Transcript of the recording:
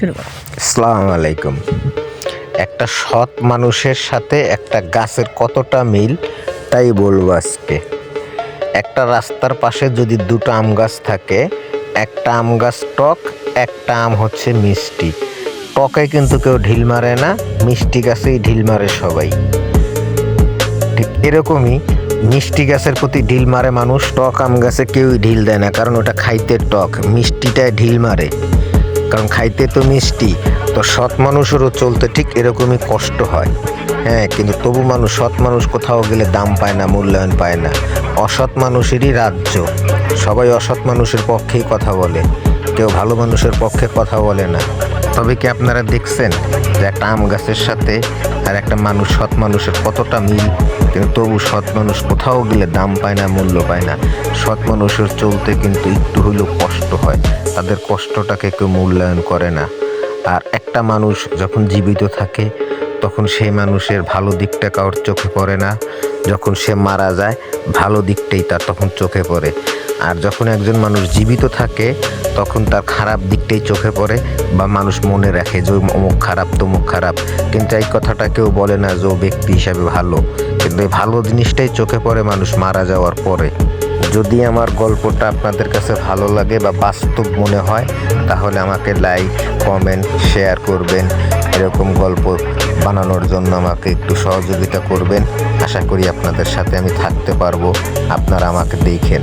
শুরু করো। আসসালামু আলাইকুম। একটা সৎ মানুষের সাথে একটা গাছের কতটা মিল, তাই বলব আজকে। একটা রাস্তার পাশে যদি দুটো আম গাছ থাকে, একটা আম গাছ টক, একটা আম হচ্ছে মিষ্টি। টকে কিন্তু কেউ ঢিল মারে না, মিষ্টি গাছেই ঢিল মারে সবাই। ঠিক এরকমই মিষ্টি গাছের প্রতি ঢিল মারে মানুষ, টক আম গাছে কেউই ঢিল দেয় না, কারণ ওটা খাইতে টক মিষ্টিটায় ঢিল মারে। কারণ খাইতে তো মিষ্টি, তো সৎ মানুষেরও চলতে ঠিক এরকমই কষ্ট হয়। হ্যাঁ কিন্তু তবু মানুষ, সৎ মানুষ কোথাও গেলে দাম পায় না, মূল্যায়ন পায় না। অসৎ মানুষেরই রাজ্য। সবাই অসৎ মানুষের পক্ষেই কথা বলে। কেউ ভালো মানুষের পক্ষে কথা বলে না। তবে কি আপনারা দেখছেন? যে একটা আম গাছের সাথে আর একটা মানুষ, সৎ মানুষের কতটা মিল? কিন্তু তবু সৎ মানুষ কোথাও গেলে দাম পায় না, মূল্য পায় না। সৎ মানুষের চলতে কিন্তু একটু হলেও কষ্ট হয়। তাদের কষ্টটাকে কেউ মূল্যায়ন করে না। আর একটা মানুষ যখন জীবিত থাকে, তখন সেই মানুষের ভালো দিকটা কারোর চোখে পড়ে না। যখন সে মারা যায়, ভালো দিকটাই তার তখন চোখে পড়ে। আর যখন একজন মানুষ জীবিত থাকে তখন তার খারাপ দিকটাই চোখে পড়ে বা মানুষ মনে রাখে যে অমুক খারাপ, তমুক খারাপ। কিন্তু এই কথাটা কেউ বলে না যে ও ব্যক্তি হিসাবে ভালো। কিন্তু এই ভালো জিনিসটাই চোখে পড়ে মানুষ মারা যাওয়ার পরে। যদি আমার গল্পটা আপনাদের কাছে ভালো লাগে বা বাস্তব মনে হয়, তাহলে আমাকে লাইক, কমেন্ট, শেয়ার করবেন। এরকম গল্প বানানোর জন্য আমাকে একটু সহযোগিতা করবেন। আশা করি আপনাদের সাথে আমি থাকতে পারব। আপনারা আমাকে দেখেন।